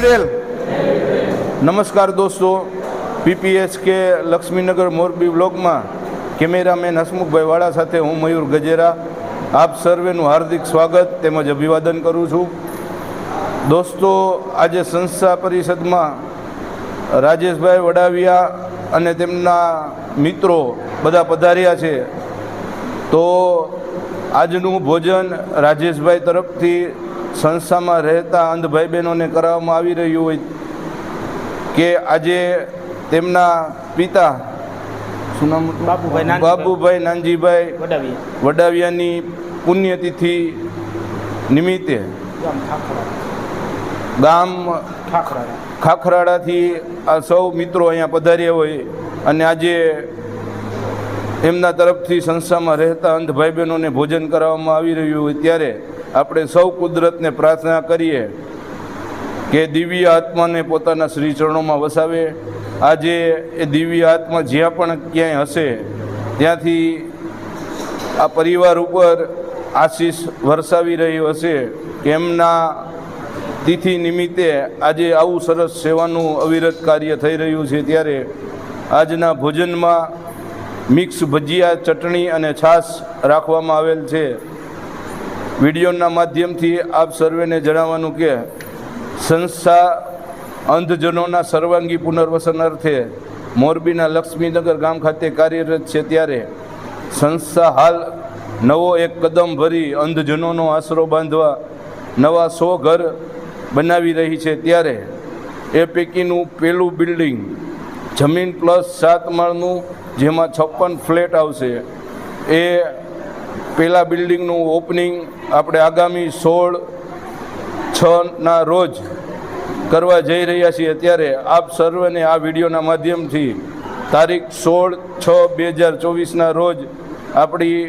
વિરેલ નમસ્કાર દોસ્તો પીપીએસ કે લક્ષ્મીનગર મોરબી બ્લોગમાં કેમેરામેન હસમુખભાઈ વાળા સાથે હું મયુર ગજેરા. આપ સર્વેનું હાર્દિક સ્વાગત તેમજ અભિવાદન કરું છું. દોસ્તો, આજે સંસ્થા પરિષદમાં રાજેશભાઈ વડાવિયા અને તેમના મિત્રો બધા પધાર્યા છે. તો આજનું ભોજન રાજેશભાઈ તરફથી સંસ્થામાં રહેતા અંધ ભાઈ બહેનોને કરાવવામાં આવી રહ્યું હોય કે આજે તેમના પિતા? બાબુભાઈ નાનજીભાઈ. બાબુભાઈ નાનજીભાઈ વડાવી વડાવિયાની પુણ્યતિથિ નિમિત્તે ગામ ખાખરાડાથી આ સૌ મિત્રો અહીંયા પધાર્યા હોય અને આજે એમના તરફથી સંસ્થામાં રહેતા અંધ ભાઈ બહેનોને ભોજન કરાવવામાં આવી રહ્યું હોય ત્યારે આપણે સૌ કુદરતને પ્રાર્થના કરીએ કે દિવ્ય આત્માને પોતાના શ્રી ચરણોમાં વસાવે. આજે એ દિવ્ય આત્મા જ્યાં પણ ક્યાંય હશે, ત્યાંથી આ પરિવાર ઉપર આશીષ વરસાવી રહ્યો હશે કે એમના તિથિ નિમિત્તે આજે આવું સરસ સેવાનું અવિરત કાર્ય થઈ રહ્યું છે ત્યારે આજના ભોજનમાં મિક્સ ભજીયા, ચટણી અને છાશ રાખવામાં આવેલ છે. વિડીયોના માધ્યમથી આપ સર્વેને જણાવવાનું કે સંસ્થા અંધજનોના સર્વાંગી પુનર્વસન અર્થે મોરબીના લક્ષ્મીનગર ગામ ખાતે કાર્યરત છે ત્યારે સંસ્થા હાલ નવો એક કદમ ભરી અંધજનોનો આશરો બાંધવા નવા સો ઘર બનાવી રહી છે ત્યારે એ પૈકીનું પેલું બિલ્ડિંગ જમીન પ્લસ સાત માળનું જેમાં છપ્પન ફ્લેટ આવશે એ પેલા બિલ્ડિંગનું ઓપનિંગ આપણે આગામી સોળ છના રોજ કરવા જઈ રહ્યા છીએ. ત્યારે આપ સર્વને આ વિડીયોના માધ્યમથી તારીખ સોળ છ બે હજાર ચોવીસના રોજ આપણી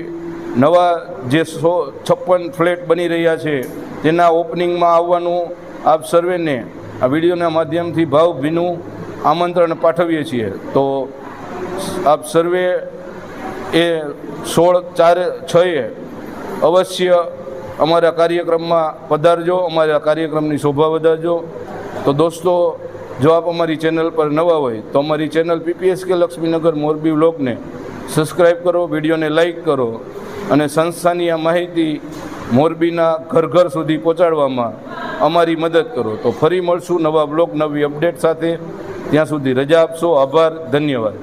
નવા જે સો છપ્પન ફ્લેટ બની રહ્યા છે, તેના ઓપનિંગમાં આવવાનું આપ સર્વેને આ વિડીયોના માધ્યમથી ભાવભીનું આમંત્રણ પાઠવીએ છીએ. તો આપ સર્વે એ સોળ ચાર છએ અવશ્ય અમારા કાર્યક્રમમાં પધારજો, અમારા કાર્યક્રમની શોભા વધારજો. તો દોસ્તો, જો આપ અમારી ચેનલ પર નવા હોય, તો અમારી ચેનલ પીપીએસ કે લક્ષ્મીનગર મોરબી વ્લોગને સબસ્ક્રાઈબ કરો, વિડીયોને લાઇક કરો અને સંસ્થાની આ માહિતી મોરબીના ઘર ઘર સુધી પહોંચાડવામાં અમારી મદદ કરો. તો ફરી મળશું નવા બ્લોગ નવી અપડેટ સાથે. ત્યાં સુધી રજા આપશો. આભાર, ધન્યવાદ.